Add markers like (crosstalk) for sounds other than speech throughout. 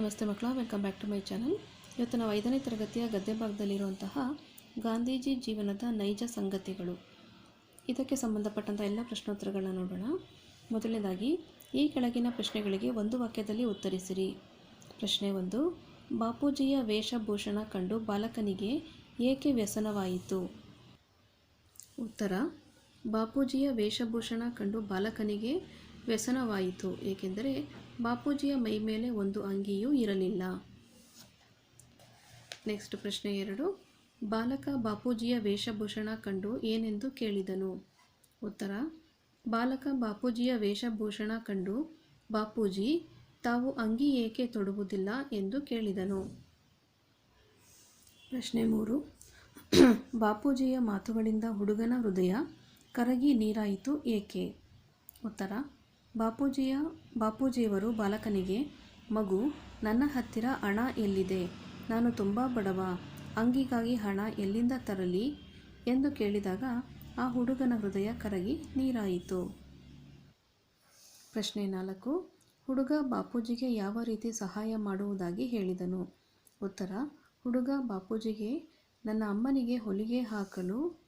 ನಮಸ್ತೆ ಮಕ್ಕಳ welcome back to my channel ಇವತ್ತು ನಾವು ಐದನೇ ತರಗತಿಯ ಗದ್ದೆ ಭಾಗದಲ್ಲಿರುವಂತಹ ಗಾಂಧೀಜಿ ಜೀವನದ ನೈಜ ಸಂಗತಿಗಳು. ಇದಕ್ಕೆ ಸಂಬಂಧಪಟ್ಟಂಥ ಎಲ್ಲ ಪ್ರಶ್ನೋತ್ತರಗಳನ್ನ ನೋಡೋಣ. ಮೊದಲನೇದಾಗಿ, ಈ ಕೆಳಗಿನ ಪ್ರಶ್ನೆಗಳಿಗೆ ಒಂದು ವಾಕ್ಯದಲ್ಲಿ ಉತ್ತರಿಸಿರಿ. ಪ್ರಶ್ನೆ ಒಂದು, ಬಾಪೂಜಿಯ ವೇಷಭೂಷಣ ಕಂಡು ಬಾಲಕನಿಗೆ ಏಕೆ ವ್ಯಸನವಾಯಿತು? ಉತ್ತರ, ಬಾಪೂಜಿಯ ವೇಷಭೂಷಣ ಕಂಡು ಬಾಲಕನಿಗೆ ವ್ಯಸನವಾಯಿತು, ಏಕೆಂದರೆ ಬಾಪೂಜಿಯ ಮೈ ಮೇಲೆ ಒಂದು ಅಂಗಿಯೂ ಇರಲಿಲ್ಲ. ನೆಕ್ಸ್ಟ್ ಪ್ರಶ್ನೆ ಎರಡು. ಬಾಲಕ ಬಾಪೂಜಿಯ ವೇಷಭೂಷಣ ಕಂಡು ಏನೆಂದು ಕೇಳಿದನು? ಉತ್ತರ, ಬಾಲಕ ಬಾಪೂಜಿಯ ವೇಷಭೂಷಣ ಕಂಡು, ಬಾಪೂಜಿ, ತಾವು ಅಂಗಿ ಏಕೆ ತೊಡುವುದಿಲ್ಲ ಎಂದು ಕೇಳಿದನು. ಪ್ರಶ್ನೆ ಮೂರು. (clears throat) ಬಾಪೂಜಿಯ ಮಾತುಗಳಿಂದ ಹುಡುಗನ ಹೃದಯ ಕರಗಿ ನೀರಾಯಿತು ಏಕೆ? ಉತ್ತರ ಬಾಪೂಜಿಯ ಬಾಪೂಜಿಯವರು ಬಾಲಕನಿಗೆ, ಮಗು, ನನ್ನ ಹತ್ತಿರ ಹಣ ಎಲ್ಲಿದೆ? ನಾನು ತುಂಬ ಬಡವ. ಅಂಗಿಗಾಗಿ ಹಣ ಎಲ್ಲಿಂದ ತರಲಿ? ಎಂದು ಕೇಳಿದಾಗ ಆ ಹುಡುಗನ ಹೃದಯ ಕರಗಿ ನೀರಾಯಿತು. ಪ್ರಶ್ನೆ ನಾಲ್ಕು. ಹುಡುಗ ಬಾಪೂಜಿಗೆ ಯಾವ ರೀತಿ ಸಹಾಯ ಮಾಡುವುದಾಗಿ ಹೇಳಿದನು. ಉತ್ತರ. ಹುಡುಗ ಬಾಪೂಜಿಗೆ, ನನ್ನ ಅಮ್ಮನಿಗೆ ಹೊಲಿಗೆ ಹಾಕಲು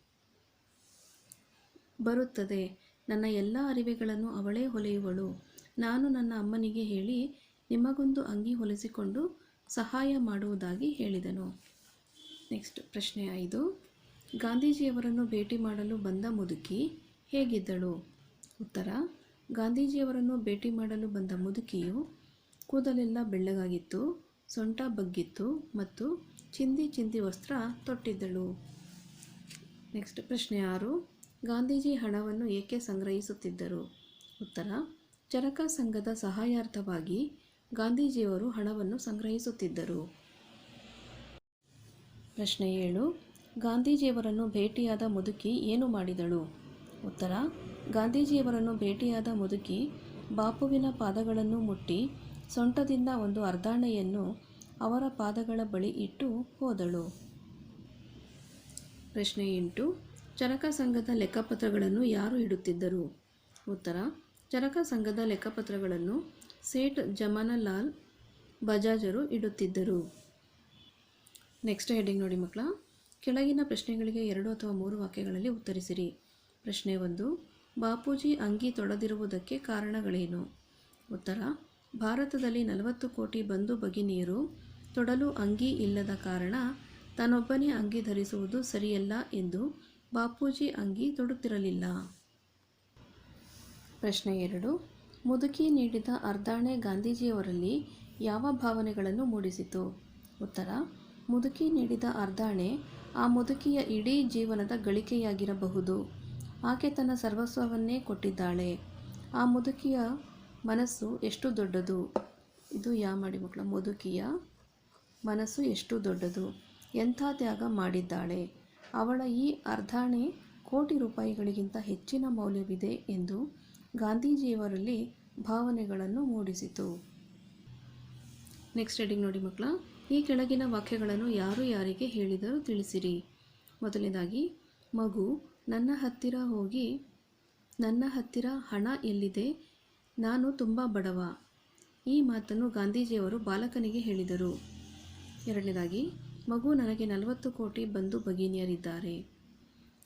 ಬರುತ್ತದೆ. ನನ್ನ ಎಲ್ಲ ಅರಿವೆಗಳನ್ನು ಅವಳೇ ಹೊಲೆಯುವಳು. ನಾನು ನನ್ನ ಅಮ್ಮನಿಗೆ ಹೇಳಿ, ನಿಮಗೊಂದು ಅಂಗಿ ಹೊಲಿಸಿಕೊಂಡು ಸಹಾಯ ಮಾಡುವುದಾಗಿ ಹೇಳಿದನು. ನೆಕ್ಸ್ಟ್ ಪ್ರಶ್ನೆ ಐದು. ಗಾಂಧೀಜಿಯವರನ್ನು ಭೇಟಿ ಮಾಡಲು ಬಂದ ಮುದುಕಿ ಹೇಗಿದ್ದಳು? ಉತ್ತರ. ಗಾಂಧೀಜಿಯವರನ್ನು ಭೇಟಿ ಮಾಡಲು ಬಂದ ಮುದುಕಿಯು ಕೂದಲೆಲ್ಲ ಬೆಳ್ಳಗಾಗಿತ್ತು, ಸೊಂಟ ಬಗ್ಗಿತ್ತು ಮತ್ತು ಚಿಂದಿ ಚಿಂದಿ ವಸ್ತ್ರ ತೊಟ್ಟಿದ್ದಳು. ನೆಕ್ಸ್ಟ್ ಪ್ರಶ್ನೆ ಆರು. ಗಾಂಧೀಜಿ ಹಣವನ್ನು ಏಕೆ ಸಂಗ್ರಹಿಸುತ್ತಿದ್ದರು? ಉತ್ತರ, ಚರಕ ಸಂಘದ ಸಹಾಯಾರ್ಥವಾಗಿ ಗಾಂಧೀಜಿಯವರು ಹಣವನ್ನು ಸಂಗ್ರಹಿಸುತ್ತಿದ್ದರು. ಪ್ರಶ್ನೆ ಏಳು, ಗಾಂಧೀಜಿಯವರನ್ನು ಭೇಟಿಯಾದ ಮುದುಕಿ ಏನು ಮಾಡಿದಳು? ಉತ್ತರ, ಗಾಂಧೀಜಿಯವರನ್ನು ಭೇಟಿಯಾದ ಮುದುಕಿ ಬಾಪುವಿನ ಪಾದಗಳನ್ನು ಮುಟ್ಟಿ ಸೊಂಟದಿಂದ ಒಂದು ಅರ್ಧಾಣೆಯನ್ನು ಅವರ ಪಾದಗಳ ಬಳಿ ಇಟ್ಟು ಹೋದಳು. ಪ್ರಶ್ನೆ ಎಂಟು ಚರಕ ಸಂಘದ ಲೆಕ್ಕಪತ್ರಗಳನ್ನು ಯಾರು ಇಡುತ್ತಿದ್ದರು? ಉತ್ತರ, ಚರಕ ಸಂಘದ ಲೆಕ್ಕಪತ್ರಗಳನ್ನು ಸೇಠ್ ಜಮನಲಾಲ್ ಬಜಾಜರು ಇಡುತ್ತಿದ್ದರು. ನೆಕ್ಸ್ಟ್ ಹೆಡ್ಡಿಂಗ್ ನೋಡಿ ಮಕ್ಕಳ. ಕೆಳಗಿನ ಪ್ರಶ್ನೆಗಳಿಗೆ ಎರಡು ಅಥವಾ ಮೂರು ವಾಕ್ಯಗಳಲ್ಲಿ ಉತ್ತರಿಸಿರಿ. ಪ್ರಶ್ನೆ ಒಂದು, ಬಾಪೂಜಿ ಅಂಗಿ ತೊಡದಿರುವುದಕ್ಕೆ ಕಾರಣಗಳೇನು? ಉತ್ತರ, ಭಾರತದಲ್ಲಿ ನಲವತ್ತು ಕೋಟಿ ಬಂಧು ಭಗಿನಿಯರು ತೊಡಲು ಅಂಗಿ ಇಲ್ಲದ ಕಾರಣ ತಾನೊಬ್ಬನೇ ಅಂಗಿ ಧರಿಸುವುದು ಸರಿಯಲ್ಲ ಎಂದು ಬಾಪೂಜಿ ಅಂಗಿ ತೊಡುತ್ತಿರಲಿಲ್ಲ. ಪ್ರಶ್ನೆ ಎರಡು. ಮುದುಕಿ ನೀಡಿದ ಅರ್ಧಾಣೆ ಗಾಂಧೀಜಿಯವರಲ್ಲಿ ಯಾವ ಭಾವನೆಗಳನ್ನು ಮೂಡಿಸಿತು? ಉತ್ತರ. ಮುದುಕಿ ನೀಡಿದ ಅರ್ಧಾಣೆ ಆ ಮುದುಕಿಯ ಇಡೀ ಜೀವನದ ಗಳಿಕೆಯಾಗಿರಬಹುದು. ಆಕೆ ತನ್ನ ಸರ್ವಸ್ವವನ್ನೇ ಕೊಟ್ಟಿದ್ದಾಳೆ. ಆ ಮುದುಕಿಯ ಮನಸ್ಸು ಎಷ್ಟು ದೊಡ್ಡದು? ಇದು ಯಾ ಮಾಡಿ ಮಕ್ಕಳ ಮುದುಕಿಯ ಮನಸ್ಸು ಎಷ್ಟು ದೊಡ್ಡದು? ಎಂಥ ತ್ಯಾಗ ಮಾಡಿದ್ದಾಳೆ? ಅವಳ ಈ ಅರ್ಧಾಣೆ ಕೋಟಿ ರೂಪಾಯಿಗಳಿಗಿಂತ ಹೆಚ್ಚಿನ ಮೌಲ್ಯವಿದೆ ಎಂದು ಗಾಂಧೀಜಿಯವರಲ್ಲಿ ಭಾವನೆಗಳನ್ನು ಮೂಡಿಸಿತು. ನೆಕ್ಸ್ಟ್ ರೀಡಿಂಗ್ ನೋಡಿ ಮಕ್ಕಳ, ಈ ಕೆಳಗಿನ ವಾಕ್ಯಗಳನ್ನು ಯಾರು ಯಾರಿಗೆ ಹೇಳಿದರೂ ತಿಳಿಸಿರಿ. ಮೊದಲನೇದಾಗಿ, ಮಗು, ನನ್ನ ಹತ್ತಿರ ಹೋಗಿ, ನನ್ನ ಹತ್ತಿರ ಹಣ ಎಲ್ಲಿದೆ? ನಾನು ತುಂಬ ಬಡವ. ಈ ಮಾತನ್ನು ಗಾಂಧೀಜಿಯವರು ಬಾಲಕನಿಗೆ ಹೇಳಿದರು. ಎರಡನೇದಾಗಿ ಮಗು ನನಗೆ ನಲವತ್ತು ಕೋಟಿ ಬಂಧು ಭಗಿನಿಯರಿದ್ದಾರೆ.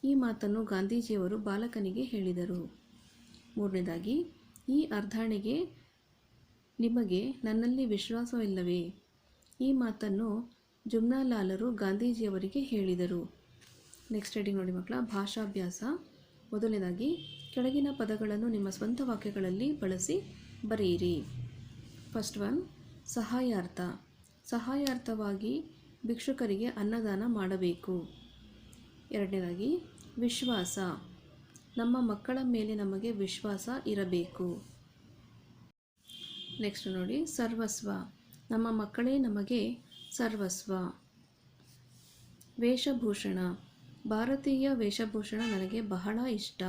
ಈ ಮಾತನ್ನು ಗಾಂಧೀಜಿಯವರು ಬಾಲಕನಿಗೆ ಹೇಳಿದರು. ಮೂರನೇದಾಗಿ, ಈ ಅರ್ಧಾಣೆಗೆ ನಿಮಗೆ ನನ್ನಲ್ಲಿ ವಿಶ್ವಾಸವಿಲ್ಲವೇ? ಈ ಮಾತನ್ನು ಜುಮ್ನಾಲಾಲರು ಗಾಂಧೀಜಿಯವರಿಗೆ ಹೇಳಿದರು. ನೆಕ್ಸ್ಟ್ ರೀಡಿಂಗ್ ನೋಡಿ ಮಕ್ಕಳ, ಭಾಷಾಭ್ಯಾಸ. ಮೊದಲನೇದಾಗಿ, ಕೆಳಗಿನ ಪದಗಳನ್ನು ನಿಮ್ಮ ಸ್ವಂತ ವಾಕ್ಯಗಳಲ್ಲಿ ಬಳಸಿ ಬರೆಯಿರಿ. First one, ಸಹಾಯಾರ್ಥ. ಸಹಾಯಾರ್ಥವಾಗಿ ಭಿಕ್ಷುಕರಿಗೆ ಅನ್ನದಾನ ಮಾಡಬೇಕು. ಎರಡನೇದಾಗಿ, ವಿಶ್ವಾಸ. ನಮ್ಮ ಮಕ್ಕಳ ಮೇಲೆ ನಮಗೆ ವಿಶ್ವಾಸ ಇರಬೇಕು. ನೆಕ್ಸ್ಟ್ ನೋಡಿ, ಸರ್ವಸ್ವ. ನಮ್ಮ ಮಕ್ಕಳೇ ನಮಗೆ ಸರ್ವಸ್ವ. ವೇಷಭೂಷಣ. ಭಾರತೀಯ ವೇಷಭೂಷಣ ನನಗೆ ಬಹಳ ಇಷ್ಟ.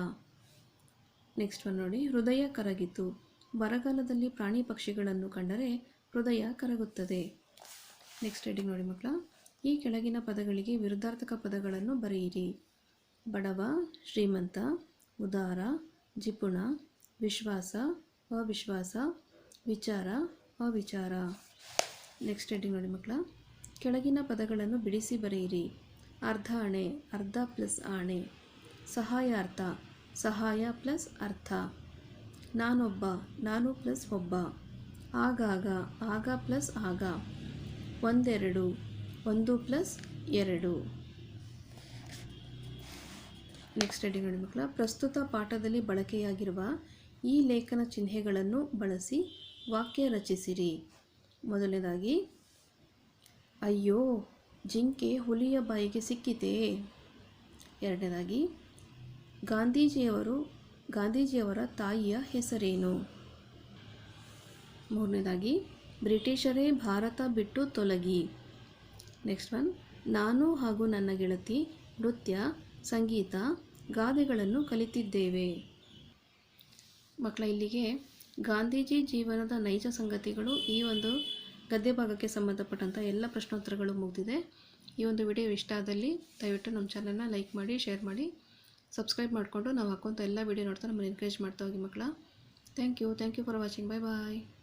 ನೆಕ್ಸ್ಟ್ ಒನ್ ನೋಡಿ, ಹೃದಯ ಕರಗಿತು. ಬರಗಾಲದಲ್ಲಿ ಪ್ರಾಣಿ ಪಕ್ಷಿಗಳನ್ನು ಕಂಡರೆ ಹೃದಯ ಕರಗುತ್ತದೆ. ನೆಕ್ಸ್ಟ್ ರೀಡಿಂಗ್ ನೋಡಿ ಮಕ್ಕಳ. ಈ ಕೆಳಗಿನ ಪದಗಳಿಗೆ ವಿರುದ್ಧಾರ್ಥಕ ಪದಗಳನ್ನು ಬರೆಯಿರಿ. ಬಡವ, ಶ್ರೀಮಂತ, ಉದಾರ, ಜಿಪುಣ, ವಿಶ್ವಾಸ, ಅವಿಶ್ವಾಸ, ವಿಚಾರ, ಅವಿಚಾರ. ನೆಕ್ಸ್ಟ್ ರೀಡಿಂಗ್ ನೋಡಿ ಮಕ್ಕಳ. ಕೆಳಗಿನ ಪದಗಳನ್ನು ಬಿಡಿಸಿ ಬರೆಯಿರಿ. ಅರ್ಧ ಅಣೆ, ಅರ್ಧ ಪ್ಲಸ್ ಆಣೆ. ಸಹಾಯಾರ್ಥ, ಸಹಾಯ ಪ್ಲಸ್ ಅರ್ಥ. ನಾನೊಬ್ಬ, ನಾನು ಪ್ಲಸ್ ಒಬ್ಬ. ಆಗಾಗ, ಆಗ ಪ್ಲಸ್ ಆಗ. ಒಂದೆರಡು, ಒಂದು ಪ್ಲಸ್ ಎರಡು. ನೆಕ್ಸ್ಟ್ ರೆಡಿ ನೋಡಿ ಮಕ್ಕಳ, ಪ್ರಸ್ತುತ ಪಾಠದಲ್ಲಿ ಬಳಕೆಯಾಗಿರುವ ಈ ಲೇಖನ ಚಿಹ್ನೆಗಳನ್ನು ಬಳಸಿ ವಾಕ್ಯ ರಚಿಸಿರಿ. ಮೊದಲನೇದಾಗಿ, ಅಯ್ಯೋ, ಜಿಂಕೆ ಹುಲಿಯ ಬಾಯಿಗೆ ಸಿಕ್ಕಿತೆ? ಎರಡನೇದಾಗಿ, ಗಾಂಧೀಜಿಯವರು, ಗಾಂಧೀಜಿಯವರ ತಾಯಿಯ ಹೆಸರೇನು? ಮೂರನೇದಾಗಿ ಬ್ರಿಟಿಷರೇ ಭಾರತ ಬಿಟ್ಟು ತೊಲಗಿ. Next one. ನಾನು ಹಾಗೂ ನನ್ನ ಗೆಳತಿ ನೃತ್ಯ, ಸಂಗೀತ, ಗಾದೆಗಳನ್ನು ಕಲಿತಿದ್ದೇವೆ. ಮಕ್ಕಳ, ಇಲ್ಲಿಗೆ ಗಾಂಧೀಜಿ ಜೀವನದ ನೈಜ ಸಂಗತಿಗಳು ಈ ಒಂದು ಗದ್ಯ ಭಾಗಕ್ಕೆ ಸಂಬಂಧಪಟ್ಟಂಥ ಎಲ್ಲ ಪ್ರಶ್ನೋತ್ತರಗಳು ಮುಗಿದಿದೆ. ಈ ಒಂದು ವಿಡಿಯೋ ಇಷ್ಟ ಆದಲ್ಲಿ ದಯವಿಟ್ಟು ನಮ್ಮ ಚಾನಲ್ನ ಲೈಕ್ ಮಾಡಿ, ಶೇರ್ ಮಾಡಿ, ಸಬ್ಸ್ಕ್ರೈಬ್ ಮಾಡಿಕೊಂಡು ನಾವು ಹಾಕುವಂಥ ಎಲ್ಲ ವಿಡಿಯೋ ನೋಡ್ತಾ ನಮ್ಮನ್ನು ಎನ್ಕರೇಜ್ ಮಾಡ್ತಾ ಹೋಗಿ ಮಕ್ಕಳ. Thank you thank you for watching. Bye bye